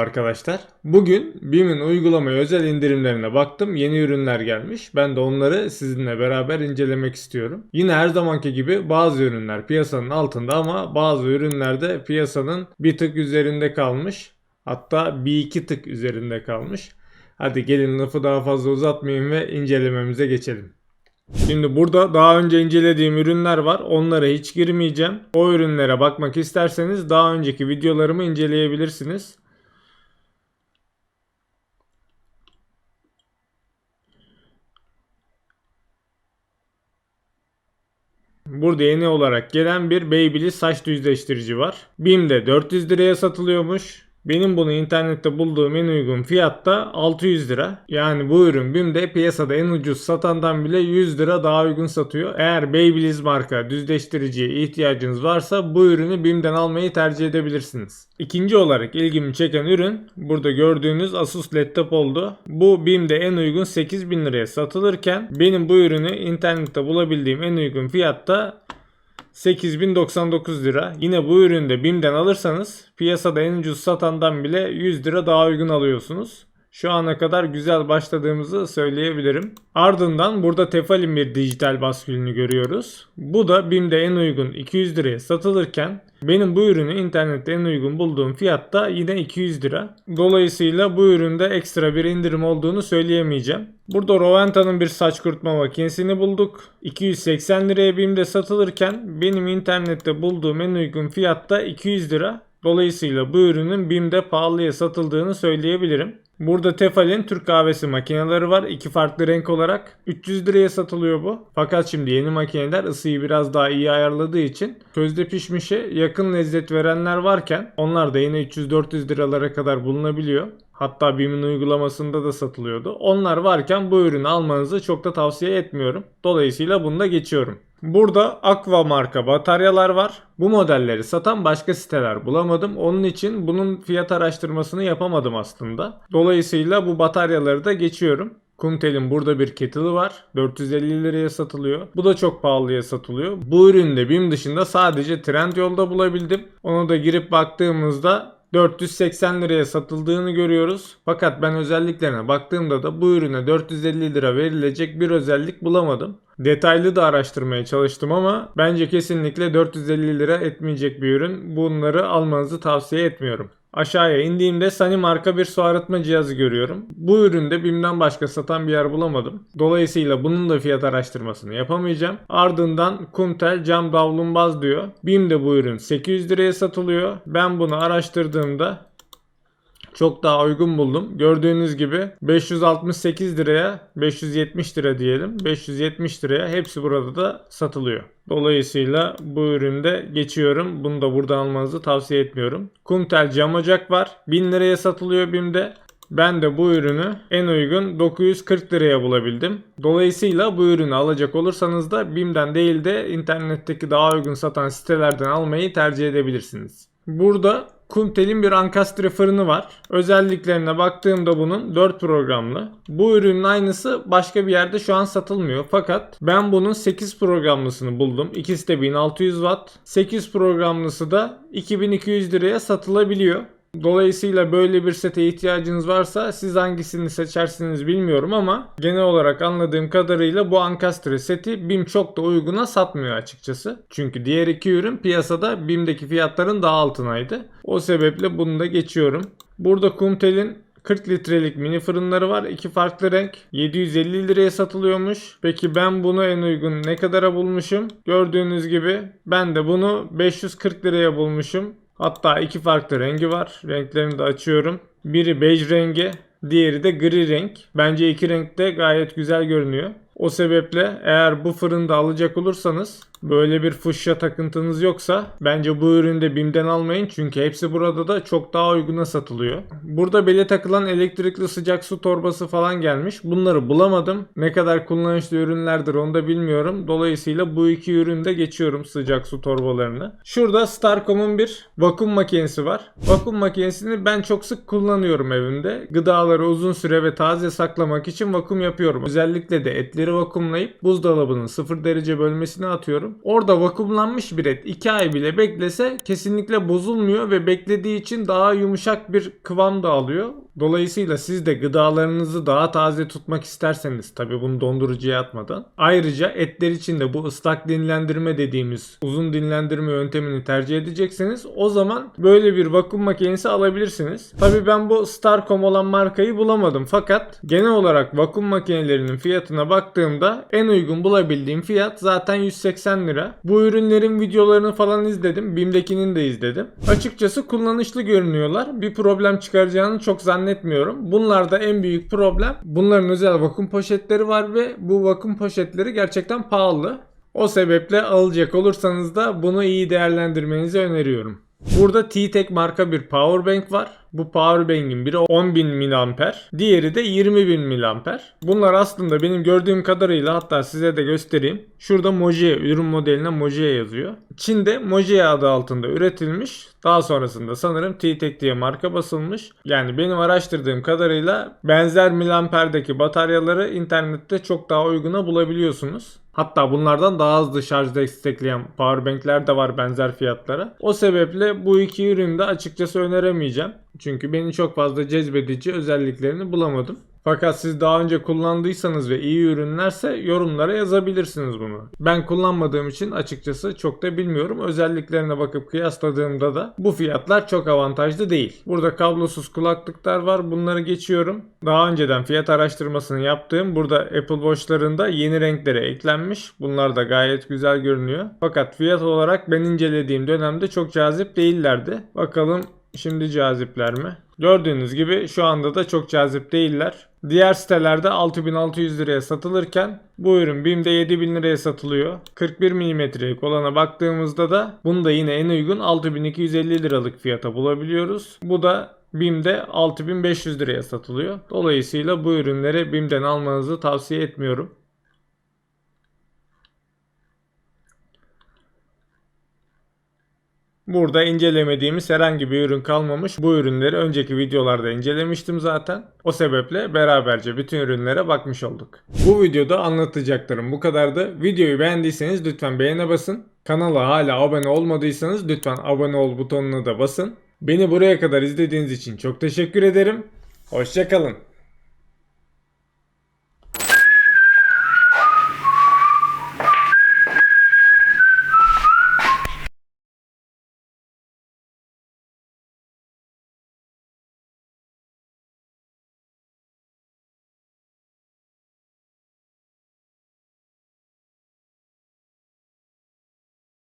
arkadaşlar. Bugün BİM'in uygulamaya özel indirimlerine baktım. Yeni ürünler gelmiş. Ben de onları sizinle beraber incelemek istiyorum. Yine her zamanki gibi bazı ürünler piyasanın altında ama bazı ürünler de piyasanın bir tık üzerinde kalmış. Hatta bir iki tık üzerinde kalmış. Hadi gelin lafı daha fazla uzatmayayım ve incelememize geçelim. Şimdi burada daha önce incelediğim ürünler var. Onlara hiç girmeyeceğim. O ürünlere bakmak isterseniz daha önceki videolarımı inceleyebilirsiniz. Burada yeni olarak gelen bir Babyliss saç düzleştirici var. BİM'de 400 liraya satılıyormuş. Benim bunu internette bulduğum en uygun fiyatta 600 lira. Yani bu ürün BİM'de piyasada en ucuz satandan bile 100 lira daha uygun satıyor. Eğer Babyliss marka düzleştiriciye ihtiyacınız varsa bu ürünü BİM'den almayı tercih edebilirsiniz. İkinci olarak ilgimi çeken ürün burada gördüğünüz Asus laptop oldu. Bu BİM'de en uygun 8000 liraya satılırken benim bu ürünü internette bulabildiğim en uygun fiyatta 8099 lira. Yine bu üründe BİM'den alırsanız piyasada en ucuz satandan bile 100 lira daha uygun alıyorsunuz. Şu ana kadar güzel başladığımızı söyleyebilirim. Ardından burada Tefal'in bir dijital baskülünü görüyoruz. Bu da BİM'de en uygun 200 liraya satılırken benim bu ürünü internette en uygun bulduğum fiyatta yine 200 lira. Dolayısıyla bu üründe ekstra bir indirim olduğunu söyleyemeyeceğim. Burada Roventa'nın bir saç kurutma makinesini bulduk. 280 liraya BİM'de satılırken benim internette bulduğum en uygun fiyatta 200 lira. Dolayısıyla bu ürünün BİM'de pahalıya satıldığını söyleyebilirim. Burada Tefal'in Türk kahvesi makineleri var. iki farklı renk olarak. 300 liraya satılıyor bu. Fakat şimdi yeni makineler ısıyı biraz daha iyi ayarladığı için közde pişmişe yakın lezzet verenler varken onlar da yine 300-400 liralara kadar bulunabiliyor. Hatta BİM'in uygulamasında da satılıyordu. Onlar varken bu ürünü almanızı çok da tavsiye etmiyorum. Dolayısıyla bunu da geçiyorum. Burada Aqua marka bataryalar var. Bu modelleri satan başka siteler bulamadım. Onun için bunun fiyat araştırmasını yapamadım aslında. Dolayısıyla bu bataryaları da geçiyorum. Kumtel'in burada bir kettle'ı var. 450 liraya satılıyor. Bu da çok pahalıya satılıyor. Bu ürünü de BİM dışında sadece Trendyol'da bulabildim. Ona da girip baktığımızda 480 liraya satıldığını görüyoruz. Fakat ben özelliklerine baktığımda da bu ürüne 450 lira verilecek bir özellik bulamadım. Detaylı da araştırmaya çalıştım ama bence kesinlikle 450 lira etmeyecek bir ürün. Bunları almanızı tavsiye etmiyorum. Aşağıya indiğimde Sani marka bir su arıtma cihazı görüyorum. Bu üründe BİM'den başka satan bir yer bulamadım. Dolayısıyla bunun da fiyat araştırmasını yapamayacağım. Ardından Kumtel cam davlumbaz diyor. BİM'de bu ürün 800 liraya satılıyor. Ben bunu araştırdığımda çok daha uygun buldum. Gördüğünüz gibi 568 liraya 570 lira diyelim. 570 liraya hepsi burada da satılıyor. Dolayısıyla bu üründe geçiyorum. Bunu da buradan almanızı tavsiye etmiyorum. Kumtel cam ocak var. 1000 liraya satılıyor BİM'de. Ben de bu ürünü en uygun 940 liraya bulabildim. Dolayısıyla bu ürünü alacak olursanız da BİM'den değil de internetteki daha uygun satan sitelerden almayı tercih edebilirsiniz. Burada Kumtel'in bir ankastre fırını var. Özelliklerine baktığımda bunun 4 programlı. Bu ürünün aynısı başka bir yerde şu an satılmıyor. Fakat ben bunun 8 programlısını buldum. İkisi de 1600 watt. 8 programlısı da 2200 liraya satılabiliyor. Dolayısıyla böyle bir sete ihtiyacınız varsa siz hangisini seçersiniz bilmiyorum ama genel olarak anladığım kadarıyla bu Ankastre seti BİM çok da uyguna satmıyor açıkçası. Çünkü diğer iki ürün piyasada BİM'deki fiyatların daha altınaydı. O sebeple bunu da geçiyorum. Burada Kumtel'in 40 litrelik mini fırınları var. iki farklı renk. 750 liraya satılıyormuş. Peki ben bunu en uygun ne kadara bulmuşum? Gördüğünüz gibi ben de bunu 540 liraya bulmuşum. Hatta iki farklı rengi var. Renklerini de açıyorum. Biri bej rengi, diğeri de gri renk. Bence iki renk de gayet güzel görünüyor. O sebeple eğer bu fırında alacak olursanız böyle bir fuşya takıntınız yoksa bence bu üründe BİM'den almayın çünkü hepsi burada da çok daha uyguna satılıyor. Burada bele takılan elektrikli sıcak su torbası falan gelmiş. Bunları bulamadım. Ne kadar kullanışlı ürünlerdir onu da bilmiyorum. Dolayısıyla bu iki üründe geçiyorum sıcak su torbalarını. Şurada Starcom'un bir vakum makinesi var. Vakum makinesini ben çok sık kullanıyorum evimde. Gıdaları uzun süre ve taze saklamak için vakum yapıyorum. Özellikle de etleri vakumlayıp buzdolabının 0 derece bölmesine atıyorum. Kullanıyorum. Orada vakumlanmış bir et 2 ay bile beklese kesinlikle bozulmuyor ve beklediği için daha yumuşak bir kıvam da alıyor. Dolayısıyla siz de gıdalarınızı daha taze tutmak isterseniz tabi bunu dondurucuya atmadan. Ayrıca etler için de bu ıslak dinlendirme dediğimiz uzun dinlendirme yöntemini tercih edecekseniz o zaman böyle bir vakum makinesi alabilirsiniz. Tabi ben bu Starcom olan markayı bulamadım fakat genel olarak vakum makinelerinin fiyatına baktığımda en uygun bulabildiğim fiyat zaten 180 lira. Bu ürünlerin videolarını falan izledim. BİM'dekinin de izledim. Açıkçası kullanışlı görünüyorlar. Bir problem çıkaracağını çok zannetmiyorum. Bunlarda en büyük problem bunların özel vakum poşetleri var ve bu vakum poşetleri gerçekten pahalı. O sebeple alacak olursanız da bunu iyi değerlendirmenizi öneriyorum. Burada T-Tek marka bir powerbank var. Bu powerbank'in biri 10.000 mAh, diğeri de 20.000 mAh. Bunlar aslında benim gördüğüm kadarıyla hatta size de göstereyim. Şurada Moje, ürün modeline Moje yazıyor. Çin'de Moje adı altında üretilmiş. Daha sonrasında sanırım T-Tek diye marka basılmış. Yani benim araştırdığım kadarıyla benzer miliamperdeki bataryaları internette çok daha uyguna bulabiliyorsunuz. Hatta bunlardan daha hızlı şarj destekleyen powerbankler de var benzer fiyatlara. O sebeple bu iki ürünü de açıkçası öneremeyeceğim. Çünkü beni çok fazla cezbedici özelliklerini bulamadım. Fakat siz daha önce kullandıysanız ve iyi ürünlerse yorumlara yazabilirsiniz bunu. Ben kullanmadığım için açıkçası çok da bilmiyorum. Özelliklerine bakıp kıyasladığımda da bu fiyatlar çok avantajlı değil. Burada kablosuz kulaklıklar var. Bunları geçiyorum. Daha önceden fiyat araştırmasını yaptığım burada Apple Watch'larında yeni renklere eklenmiş. Bunlar da gayet güzel görünüyor. Fakat fiyat olarak ben incelediğim dönemde çok cazip değillerdi. Bakalım Şimdi cazipler mi? Gördüğünüz gibi şu anda da çok cazip değiller. Diğer sitelerde 6600 liraya satılırken bu ürün BİM'de 7000 liraya satılıyor. 41 mm'lik olana baktığımızda da bunu da yine en uygun 6250 liralık fiyata bulabiliyoruz. Bu da BİM'de 6500 liraya satılıyor. Dolayısıyla bu ürünleri BİM'den almanızı tavsiye etmiyorum. Burada incelemediğimiz herhangi bir ürün kalmamış. Bu ürünleri önceki videolarda incelemiştim zaten. O sebeple beraberce bütün ürünlere bakmış olduk. Bu videoda anlatacaklarım bu kadardı. Videoyu beğendiyseniz lütfen beğene basın. Kanala hala abone olmadıysanız lütfen abone ol butonuna da basın. Beni buraya kadar izlediğiniz için çok teşekkür ederim. Hoşçakalın.